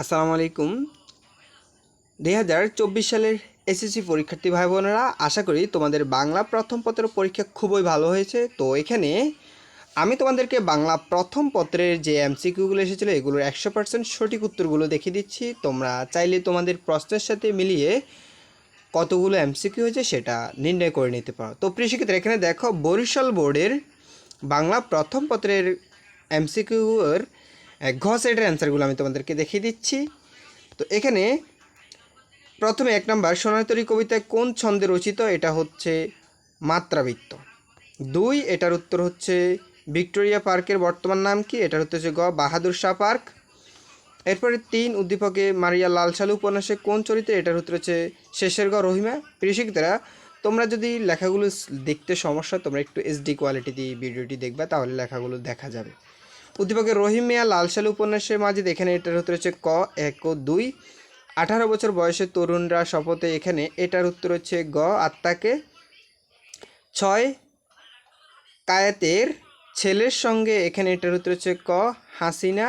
আসসালামু আলাইকুম। দুই হাজার চব্বিশ সালের এসএসসি পরীক্ষার্থী ভাই বোনেরা আশা করি তোমাদের বাংলা প্রথম পত্রের পরীক্ষা খুবই ভালো হয়েছে। তো এখানে আমি তোমাদেরকে বাংলা প্রথম পত্রের যে এমসিকিউগুলো এসেছিল, এগুলোর একশো পার্সেন্ট সঠিক উত্তরগুলো দেখিয়ে দিচ্ছি। তোমরা চাইলে তোমাদের প্রশ্নের সাথে মিলিয়ে কতগুলো এমসিকিউ হয়েছে সেটা নির্ণয় করে নিতে পারো। তো প্রিয় এখানে দেখো, বরিশাল বোর্ডের বাংলা প্রথম পত্রের এমসিকিউর ঘ সেটের অ্যান্সারগুলো আমি তোমাদেরকে দেখিয়ে দিচ্ছি। তো এখানে প্রথমে এক নম্বর সোনাতরী কবিতায় কোন ছন্দে রচিত? এটা হচ্ছে মাত্রাবৃত্ত। দুই, এটার উত্তর হচ্ছে ভিক্টোরিয়া পার্কের বর্তমান নাম কি? এটার উত্তর হচ্ছে গ, বাহাদুর শাহ পার্ক। এরপরে তিন, উদ্দীপকে মারিয়া লাল সালু উপন্যাসে কোন চরিত্রে? এটার উত্তর হচ্ছে শেষের গ, রহিমা। প্রিয়শিকতারা তোমরা যদি লেখাগুলো দেখতে সমস্যা তোমরা একটু এইচডি কোয়ালিটি দিয়ে ভিডিওটি দেখবা, তাহলে লেখাগুলো দেখা যাবে। উদ্দীপকে রহিম মিয়া লাল সালু উপন্যাসের মাঝে এখানে এটার উত্তর হচ্ছে ক, এক ও দুই। আঠারো বছর বয়সের তরুণরা শপথে এখানে এটার উত্তর হচ্ছে গ, আত্মাকে। ছয়, কায়েতের ছেলের সঙ্গে এখানে এটার উত্তর হচ্ছে ক, হাসিনা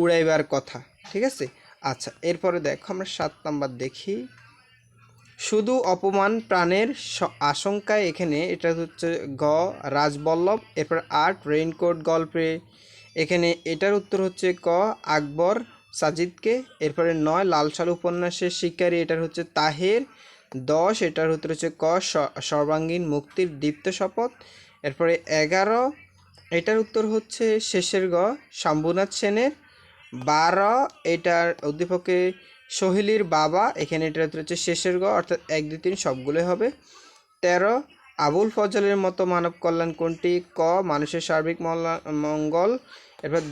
উড়াইবার কথা। ঠিক আছে? আচ্ছা এরপরে দেখো আমরা সাত নাম্বার দেখি। শুধু অপমান প্রাণের আশঙ্কায় এখানে এটা হচ্ছে গ, রাজবল্লভ, এরপর আট রেইনকোট গল্পে। এখানে এটার উত্তর হচ্ছে ক, আকবর সাজিদকে। এরপরে নয় লালসাল উপন্যাসের শিকারী, এটার হচ্ছে তাহের। দশ, এটার উত্তর হচ্ছে ক সর্বাঙ্গীন মুক্তির দীপ্ত শপথ। এরপরে এগারো, এটার উত্তর হচ্ছে শেষের গ, শম্ভুনাথ সেনের। বারো, এটার উদ্দীপকে সোহেলির বাবা। এখানে এটা হচ্ছে শেষের গ, অর্থাৎ এক দুই তিন সবগুলোই হবে। তেরো আবুল ফজলের মতো মানব কল্যাণ কোনটি? ক, মানুষের সার্বিক মঙ্গল। এরপর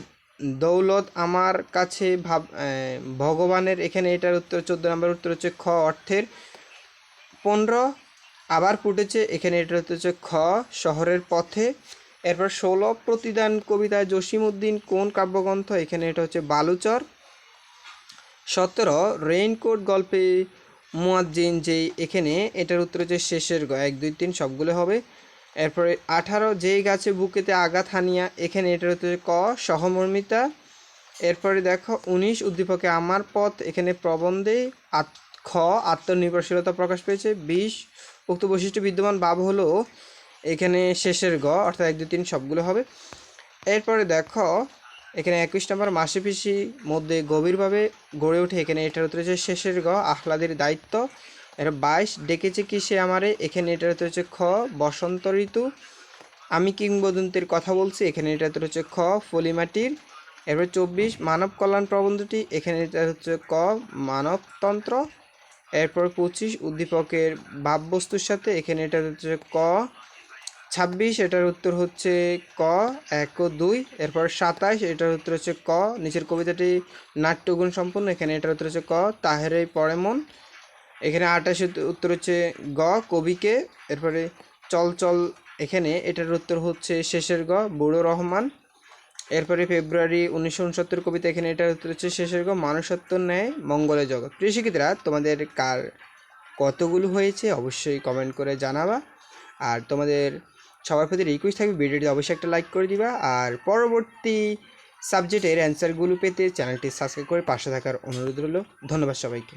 দৌলত আমার কাছে ভাব ভগবানের, এখানে এটার উত্তর চোদ্দ নম্বর উত্তর হচ্ছে খ অর্থের। পনেরো, আবার ফুটেছে, এখানে এটা হচ্ছে খ শহরের পথে। এরপর ষোলো, প্রতিদান কবিতায় জসিমউদ্দিন কোন কাব্যগ্রন্থ? এখানে এটা হচ্ছে বালুচর। সতেরো, রেইনকোট গল্পে মুয়াজ্জিন যেই এখানে, এটার উত্তর হচ্ছে শেষের গ, এক, দুই, তিন, সবগুলো হবে। এরপরে আঠারো, যেই গাছে বুকেতে আঘাত হানিয়া, এখানে এটার হচ্ছে ক, সহমর্মিতা। এরপরে দেখো, উনিশ, উদ্দীপকে আমার পথ, এখানে প্রবন্ধে আত- খ, আত্মনির্ভরশীলতা প্রকাশ পেয়েছে। বিশ, উক্ত বৈশিষ্ট্য বিদ্যমান ভাব হলো, এখানে শেষের গ, অর্থাৎ এক, দুই, তিন, সবগুলো হবে। এরপরে দেখো এখানে একুশ নম্বর মাসি পিসি মধ্যে গভীরভাবে গড়ে ওঠে। এখানে এটার উত্তর হচ্ছে শেষের গ, আহ্লাদের দায়িত্ব। এর বাইশ ডেকেছে কি সে আমারে, এখানে এটার উত্তর হচ্ছে খ, বসন্ত ঋতু। আমি কিংবদন্তির কথা বলছি, এখানে এটা উত্তর হচ্ছে খ, ফলিমাটির। এরপর চব্বিশ, মানব কল্যাণ প্রবন্ধটি, এখানে এটা হচ্ছে ক, মানবতন্ত্র। এরপর পঁচিশ, উদ্দীপকের ভাববস্তুর সাথে, এখানে এটা হচ্ছে ক ছাব্বিশ, এটার উত্তর হচ্ছে ক, এক ও দুই। এরপর সাতাশ, এটার উত্তর হচ্ছে ক। নিচের কবিতাটি নাট্যগুণ সম্পূর্ণ, এখানে এটার উত্তর হচ্ছে ক। তাহেরে পড়ে মন। এখানে আঠাশ উত্তর হচ্ছে গ, কবিকে। এরপরে চল চল, এখানে এটার উত্তর হচ্ছে শেষের গ, বুড়ো রহমান। এরপরে ফেব্রুয়ারি উনিশশো উনসত্তর কবিতা, এখানে এটার উত্তর হচ্ছে শেষের গ, মানুষত্ব ন্যায়, মঙ্গলে জগৎ। প্রিয় তোমাদের কার কতগুলো হয়েছে, অবশ্যই কমেন্ট করে জানাবা। আর তোমাদের সবার প্রতি রিকোয়েস্ট থাকবে ভিডিওটি অবশ্যই একটা লাইক করে দিবা। আর পরবর্তী সাবজেক্টের অ্যান্সারগুলো পেতে চ্যানেলটি সাবস্ক্রাইব করে পাশে থাকার অনুরোধ রইল। ধন্যবাদ সবাইকে।